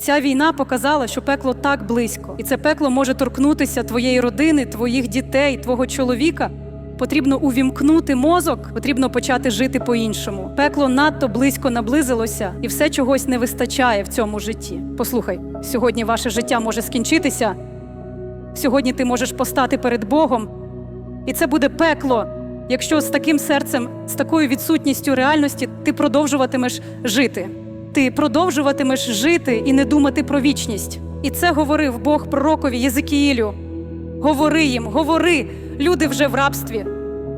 Ця війна показала, що пекло так близько, і це пекло може торкнутися твоєї родини, твоїх дітей, твого чоловіка. Потрібно увімкнути мозок, потрібно почати жити по-іншому. Пекло надто близько наблизилося, і все чогось не вистачає в цьому житті. Послухай, сьогодні ваше життя може скінчитися. Сьогодні ти можеш постати перед Богом, і це буде пекло, якщо з таким серцем, з такою відсутністю реальності ти продовжуватимеш жити. Ти продовжуватимеш жити і не думати про вічність. І це говорив Бог пророкові Єзикіїлю. Говори їм, говори, люди вже в рабстві,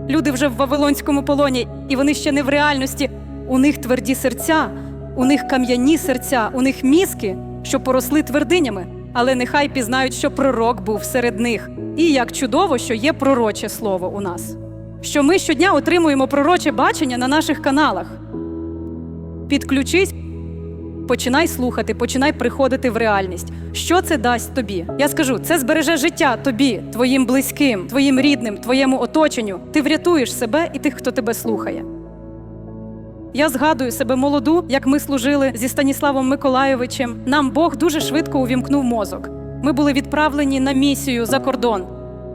люди вже в Вавилонському полоні, і вони ще не в реальності. У них тверді серця, у них кам'яні серця, у них мізки, що поросли твердинями. Але нехай пізнають, що пророк був серед них. І як чудово, що є пророче слово у нас. Що ми щодня отримуємо пророче бачення на наших каналах. Підключись, починай слухати, починай приходити в реальність. Що це дасть тобі? Я скажу, це збереже життя тобі, твоїм близьким, твоїм рідним, твоєму оточенню. Ти врятуєш себе і тих, хто тебе слухає. Я згадую себе молоду, як ми служили зі Станіславом Миколайовичем. Нам Бог дуже швидко увімкнув мозок. Ми були відправлені на місію за кордон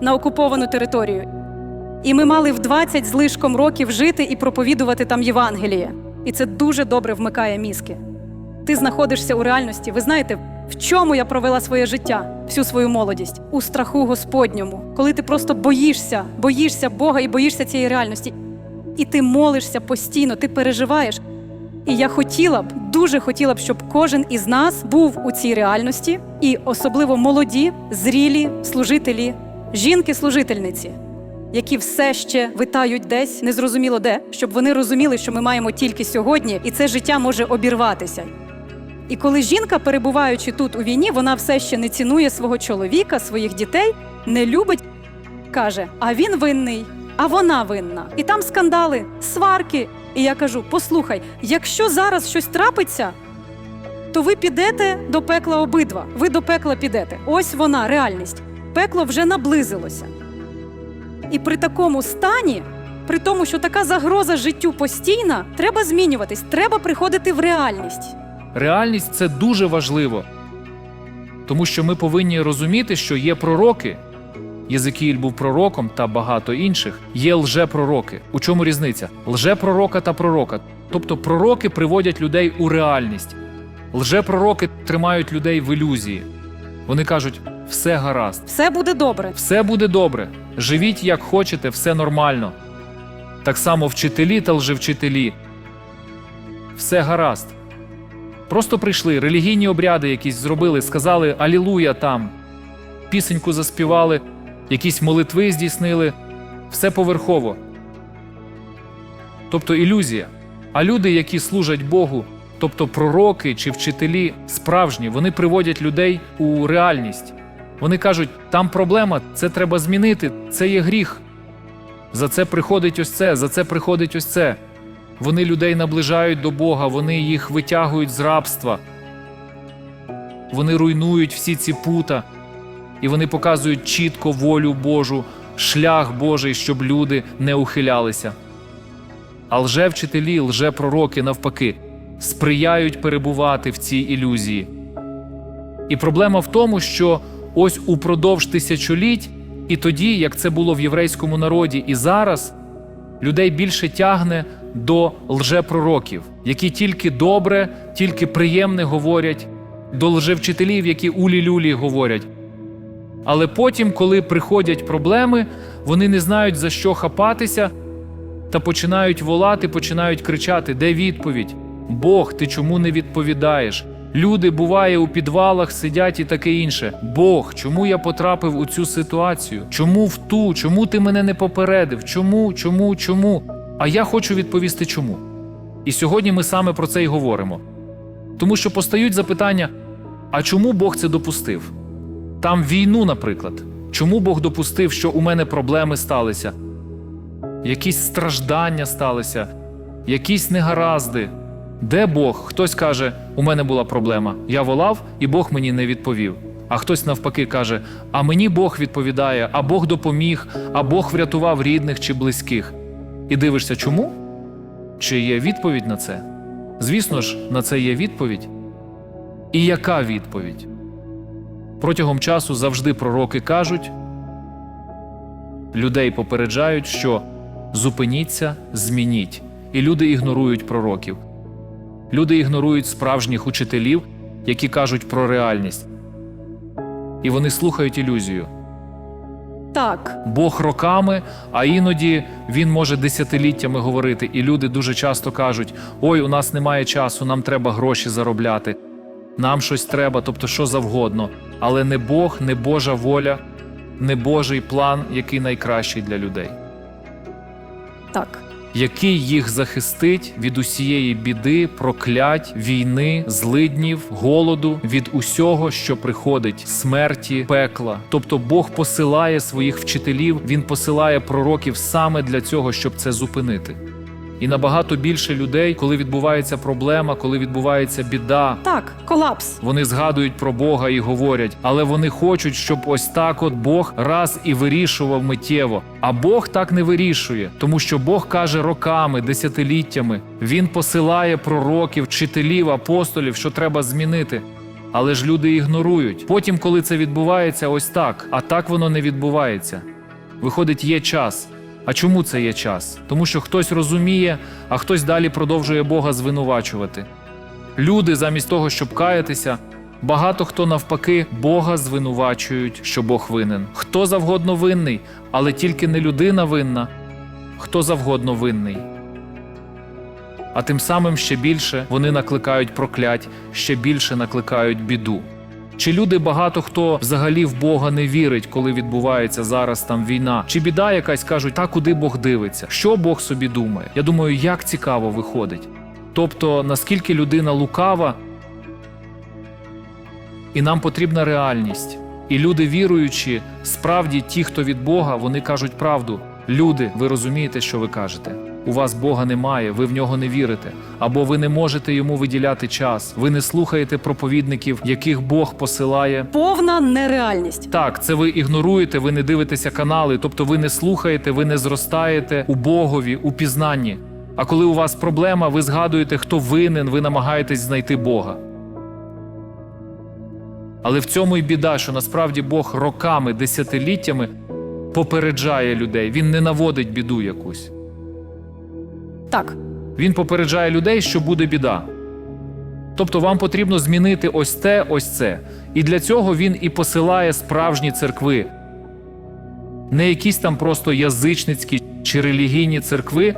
на окуповану територію. І ми мали в 20 з лишком років жити і проповідувати там Євангеліє. І це дуже добре вмикає мізки. Ти знаходишся у реальності. Ви знаєте, в чому я провела своє життя, всю свою молодість? У страху Господньому, коли ти просто боїшся, боїшся Бога і боїшся цієї реальності. І ти молишся постійно, ти переживаєш. І я хотіла б, дуже хотіла б, щоб кожен із нас був у цій реальності, і особливо молоді, зрілі служителі, жінки-служительниці, які все ще витають десь, незрозуміло де, щоб вони розуміли, що ми маємо тільки сьогодні, і це життя може обірватися. І коли жінка, перебуваючи тут у війні, вона все ще не цінує свого чоловіка, своїх дітей, не любить, каже: а він винний, а вона винна. І там скандали, сварки. І я кажу: послухай, якщо зараз щось трапиться, то ви підете до пекла обидва. Ви до пекла підете. Ось вона, реальність. Пекло вже наблизилося. І при такому стані, при тому, що така загроза життю постійна, треба змінюватись, треба приходити в реальність. Реальність це дуже важливо, тому що ми повинні розуміти, що є пророки. Єзикіїль був пророком та багато інших. Є лжепророки. У чому різниця? Лжепророка та пророка. Тобто пророки приводять людей у реальність. Лжепророки тримають людей в ілюзії. Вони кажуть: все гаразд, Все буде добре. все буде добре, живіть як хочете, все нормально. Так само вчителі та лжевчителі. Все гаразд. Просто прийшли, релігійні обряди якісь зробили, сказали Алілуя там, пісеньку заспівали, якісь молитви здійснили, все поверхово. Тобто ілюзія. А люди, які служать Богу, тобто пророки чи вчителі, справжні, вони приводять людей у реальність. Вони кажуть, там проблема, це треба змінити, це є гріх. За це приходить ось це, за це приходить ось це. Вони людей наближають до Бога, вони їх витягують з рабства. Вони руйнують всі ці пута, і вони показують чітко волю Божу, шлях Божий, щоб люди не ухилялися. А лжевчителі, лжепророки, навпаки, сприяють перебувати в цій ілюзії. І проблема в тому, що ось упродовж тисячоліть, і тоді, як це було в єврейському народі, і зараз людей більше тягне до лжепророків, які тільки добре, тільки приємне говорять, до лжевчителів, які улі-люлі говорять. Але потім, коли приходять проблеми, вони не знають за що хапатися та починають волати, починають кричати: Де відповідь? Бог, ти чому не відповідаєш? Люди, буває, у підвалах сидять і таке інше. Бог, чому я потрапив у цю ситуацію? Чому в ту? Чому ти мене не попередив? Чому, чому, чому? А я хочу відповісти чому. І сьогодні ми саме про це й говоримо. Тому що постають запитання: а чому Бог це допустив? Там війну, наприклад. Чому Бог допустив, що у мене проблеми сталися? Якісь страждання сталися, якісь негаразди. Де Бог? Хтось каже, у мене була проблема. Я волав, і Бог мені не відповів. А хтось навпаки каже: А мені Бог відповідає, а Бог допоміг, а Бог врятував рідних чи близьких. І дивишся, чому? Чи є відповідь на це? Звісно ж, на це є відповідь. І яка відповідь? Протягом часу завжди пророки кажуть, людей попереджають, що зупиніться, змініть. І люди ігнорують пророків. Люди ігнорують справжніх учителів, які кажуть про реальність. І вони слухають ілюзію. Так, Бог роками, а іноді він може десятиліттями говорити. І люди дуже часто кажуть: ой, у нас немає часу, нам треба гроші заробляти, нам щось треба, тобто що завгодно. Але не Бог, не Божа воля, не Божий план, який найкращий для людей, так. Який їх захистить від усієї біди, проклять, війни, злиднів, голоду, від усього, що приходить, смерті, пекла. Тобто Бог посилає своїх вчителів, він посилає пророків саме для цього, щоб це зупинити. І набагато більше людей, коли відбувається проблема, коли відбувається біда, Так, колапс. вони згадують про Бога і говорять, але вони хочуть, щоб ось так от Бог раз і вирішував миттєво. А Бог так не вирішує, тому що Бог каже роками, десятиліттями. Він посилає пророків, вчителів, апостолів, що треба змінити. Але ж люди ігнорують. Потім, коли це відбувається, ось так, а так воно не відбувається. Виходить, є час. А чому це є час? Тому що хтось розуміє, а хтось далі продовжує Бога звинувачувати. Люди, замість того, щоб каятися, багато хто навпаки Бога звинувачують, що Бог винен. Хто завгодно винний, але тільки не людина винна, хто завгодно винний. А тим самим ще більше вони накликають проклять, ще більше накликають біду. Чи люди багато хто взагалі в Бога не вірить, коли відбувається зараз там війна? Чи біда якась кажуть, та куди Бог дивиться? Що Бог собі думає? Я думаю, як цікаво виходить. Тобто, наскільки людина лукава, і нам потрібна реальність. І люди віруючі, справді ті, хто від Бога, вони кажуть правду. Люди, ви розумієте, що ви кажете? У вас Бога немає, ви в нього не вірите, або ви не можете йому виділяти час. Ви не слухаєте проповідників, яких Бог посилає. Повна нереальність. Так, це ви ігноруєте, ви не дивитеся канали, тобто ви не слухаєте, ви не зростаєте у Богові, у пізнанні. А коли у вас проблема, ви згадуєте, хто винен, ви намагаєтесь знайти Бога. Але в цьому й біда, що насправді Бог роками, десятиліттями попереджає людей. Він не наводить біду якусь. Так, Він попереджає людей, що буде біда. Тобто вам потрібно змінити ось те, ось це. І для цього він і посилає справжні церкви. Не якісь там просто язичницькі чи релігійні церкви.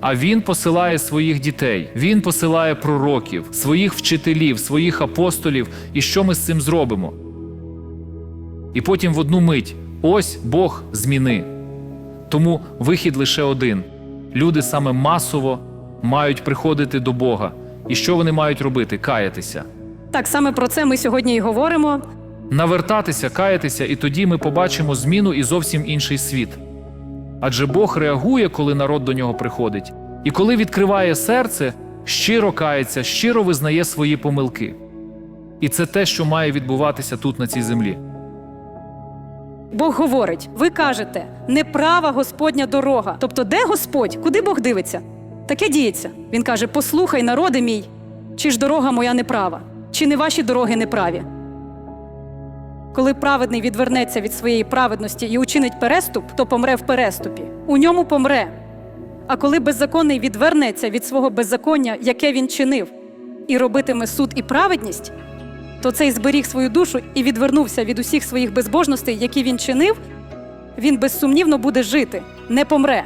А він посилає своїх дітей, він посилає пророків, своїх вчителів, своїх апостолів. І що ми з цим зробимо? І потім в одну мить ось Бог зміни. Тому вихід лише один: люди саме масово мають приходити до Бога. І що вони мають робити? Каятися. так саме про це ми сьогодні і говоримо. Навертатися, каятися, і тоді ми побачимо зміну і зовсім інший світ. Адже Бог реагує, коли народ до нього приходить, і коли відкриває серце, щиро кається, щиро визнає свої помилки. І це те, що має відбуватися тут, на цій землі. Бог говорить: ви кажете, неправа Господня дорога. Тобто, де Господь? Куди Бог дивиться? Таке діється. Він каже: Послухай, народи мій, чи ж дорога моя неправа, чи не ваші дороги неправі. Коли праведний відвернеться від своєї праведності і учинить переступ, то помре в переступі. У ньому помре. А коли беззаконний відвернеться від свого беззаконня, яке він чинив, і робитиме суд і праведність, то цей зберіг свою душу і відвернувся від усіх своїх безбожностей, які він чинив, він безсумнівно буде жити, не помре.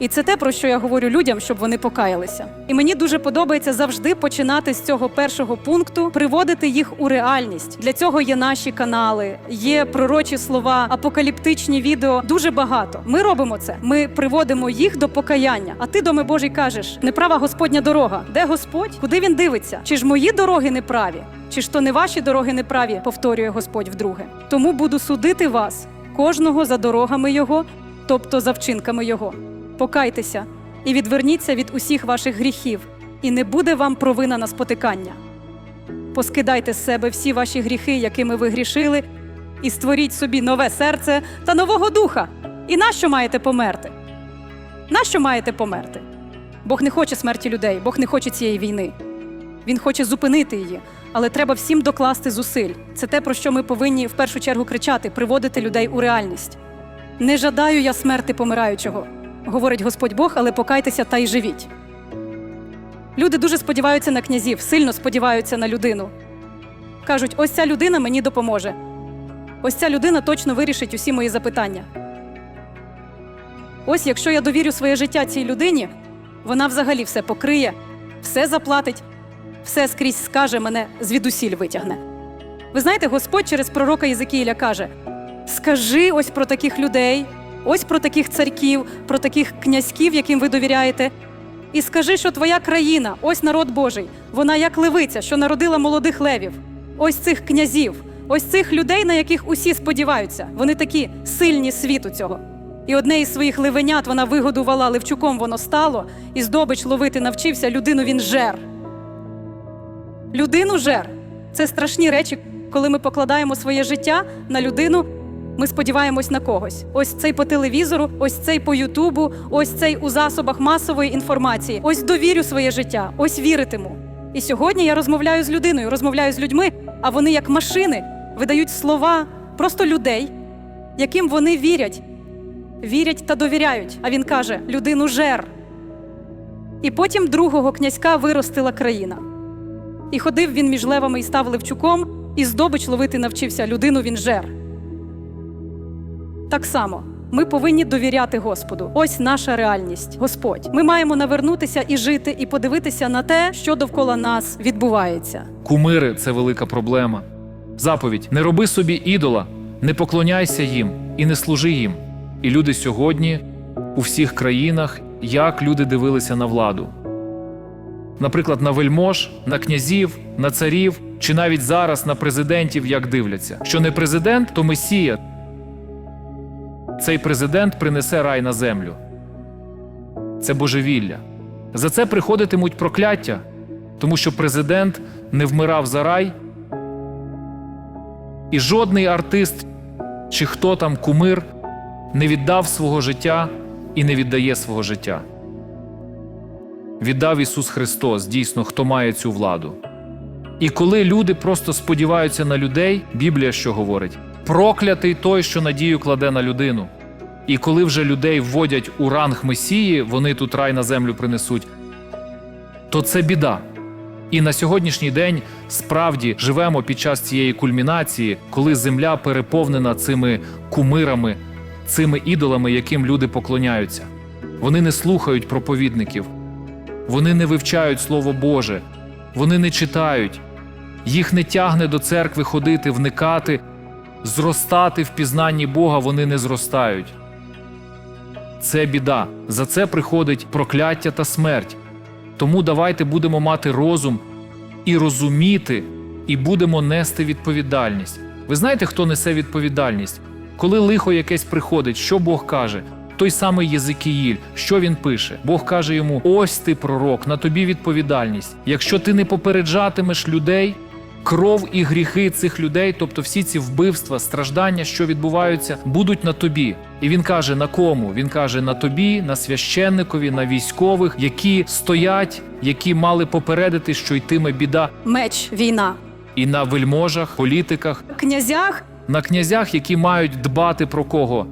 І це те, про що я говорю людям, щоб вони покаялися. І мені дуже подобається завжди починати з цього першого пункту, приводити їх у реальність. Для цього є наші канали, є пророчі слова, апокаліптичні відео. Дуже багато. Ми робимо це. Ми приводимо їх до покаяння. А ти, доми Божий, кажеш: неправа Господня дорога. Де Господь? Куди він дивиться? Чи ж мої дороги неправі? Чи ж то не ваші дороги неправі? Повторює Господь вдруге. Тому буду судити вас, кожного за дорогами його, тобто за вчинками його. Покайтеся і відверніться від усіх ваших гріхів, і не буде вам провина на спотикання. Поскидайте з себе всі ваші гріхи, якими ви грішили, і створіть собі нове серце та нового духа. І нащо маєте померти? Нащо маєте померти? Бог не хоче смерті людей, Бог не хоче цієї війни. Він хоче зупинити її. Але треба всім докласти зусиль. Це те, про що ми повинні в першу чергу кричати, приводити людей у реальність. Не жадаю я смерти помираючого, говорить Господь Бог, але покайтеся та й живіть. Люди дуже сподіваються на князів, сильно сподіваються на людину. Кажуть, ось ця людина мені допоможе. Ось ця людина точно вирішить усі мої запитання. Ось якщо я довірю своє життя цій людині, вона взагалі все покриє, все заплатить, все скрізь скаже, мене звідусіль витягне. Ви знаєте, Господь через пророка Єзекіїля каже: скажи ось про таких людей, ось про таких царьків, про таких князьків, яким ви довіряєте. І скажи, що твоя країна, ось народ Божий, вона як левиця, що народила молодих левів, ось цих князів, ось цих людей, на яких усі сподіваються. Вони такі сильні світу цього. І одне із своїх левенят вона вигодувала левчуком, воно стало, і здобич ловити навчився, людину він жер. Людину жер. Це страшні речі, коли ми покладаємо своє життя на людину. Ми сподіваємось на когось. Ось цей по телевізору, ось цей по Ютубу, ось цей у засобах масової інформації. Ось довірю своє життя, ось віритиму. І сьогодні я розмовляю з людиною, розмовляю з людьми, а вони, як машини, видають слова просто людей, яким вони вірять, вірять та довіряють. А він каже: людину жер. І потім другого князька виростила країна. І ходив він між левами і став левчуком, і здобич ловити навчився людину він жер. Так само ми повинні довіряти Господу. Ось наша реальність, Господь. Ми маємо навернутися і жити, і подивитися на те, що довкола нас відбувається. Кумири це велика проблема. Заповідь: не роби собі ідола, не поклоняйся їм і не служи їм. І люди сьогодні у всіх країнах, як люди дивилися на владу. Наприклад, на вельмож, на князів, на царів, чи навіть зараз на президентів як дивляться. Що не президент, то месія. Цей президент принесе рай на землю. Це божевілля. За це приходитимуть прокляття, тому що президент не вмирав за рай, і жодний артист чи хто там кумир не віддав свого життя і не віддає свого життя. Віддав Ісус Христос, дійсно, хто має цю владу. І коли люди просто сподіваються на людей, Біблія що говорить? Проклятий той, що надію кладе на людину. І коли вже людей вводять у ранг Месії, вони тут рай на землю принесуть, то це біда. І на сьогоднішній день справді живемо під час цієї кульмінації, коли земля переповнена цими кумирами, цими ідолами, яким люди поклоняються. Вони не слухають проповідників, вони не вивчають Слово Боже, вони не читають, їх не тягне до церкви ходити, вникати, зростати в пізнанні Бога вони не зростають. Це біда. За це приходить прокляття та смерть. Тому давайте будемо мати розум і розуміти, і будемо нести відповідальність. Ви знаєте, хто несе відповідальність? Коли лихо якесь приходить, що Бог каже? Той самий Єзикіїль, що він пише? Бог каже йому: ось ти пророк, на тобі відповідальність. Якщо ти не попереджатимеш людей, кров і гріхи цих людей, тобто всі ці вбивства, страждання, що відбуваються, будуть на тобі. І він каже: на кому? Він каже: на тобі, на священникові, на військових, які стоять, які мали попередити, що йтиме біда, Меч, війна. і на вельможах, політиках, Князях на князях, які мають дбати про кого?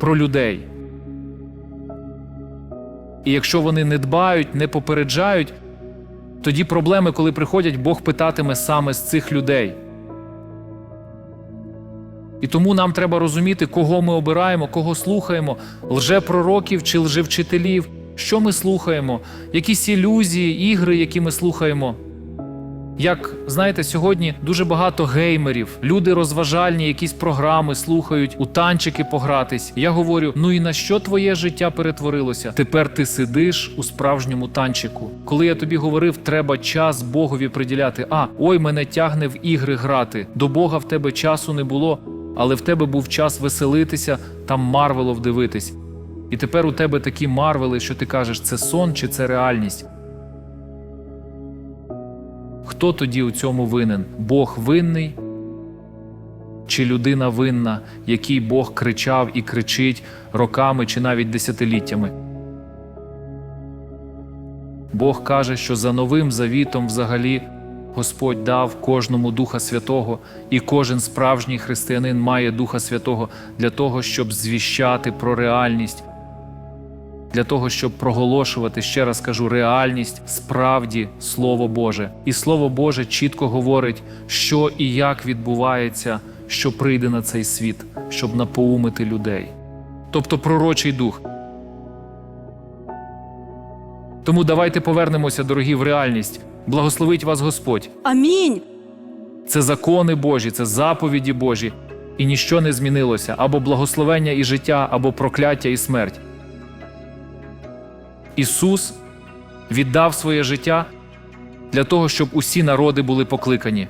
Про людей. І якщо вони не дбають, не попереджають, тоді проблеми, коли приходять, Бог питатиме саме з цих людей. І тому нам треба розуміти, кого ми обираємо, кого слухаємо, лжепророків чи лжевчителів, що ми слухаємо, якісь ілюзії, ігри, які ми слухаємо. Як знаєте, сьогодні дуже багато геймерів, люди розважальні, якісь програми слухають, у танчики погратись. Я говорю: ну і на що твоє життя перетворилося? Тепер ти сидиш у справжньому танчику. Коли я тобі говорив, треба час Богові приділяти. А ой, мене тягне в ігри грати. До Бога в тебе часу не було, але в тебе був час веселитися, там Марвелов дивитись. І тепер у тебе такі марвели, що ти кажеш, це сон чи це реальність. Хто тоді у цьому винен? Бог винний? Чи людина винна, якій Бог кричав і кричить роками чи навіть десятиліттями? Бог каже, що за новим завітом взагалі Господь дав кожному Духа Святого, і кожен справжній християнин має Духа Святого для того, щоб звіщати про реальність, для того, щоб проголошувати, ще раз кажу, реальність справді Слово Боже. І Слово Боже чітко говорить, що і як відбувається, що прийде на цей світ, щоб напоумити людей. Тобто пророчий дух. Тому давайте повернемося, дорогі, в реальність. Благословить вас Господь. Амінь. Це закони Божі, це заповіді Божі, і ніщо не змінилося або благословення і життя, або прокляття і смерть. Ісус віддав своє життя для того, щоб усі народи були покликані,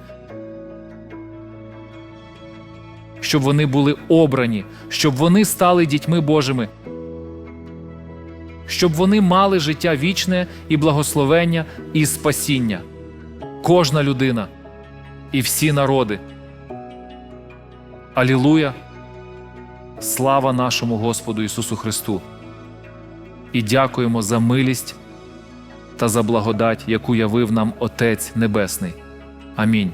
щоб вони були обрані, щоб вони стали дітьми Божими, щоб вони мали життя вічне і благословення і спасіння. Кожна людина і всі народи. Алілуя! Слава нашому Господу Ісусу Христу! І дякуємо за милість та за благодать, яку явив нам Отець Небесний. Амінь.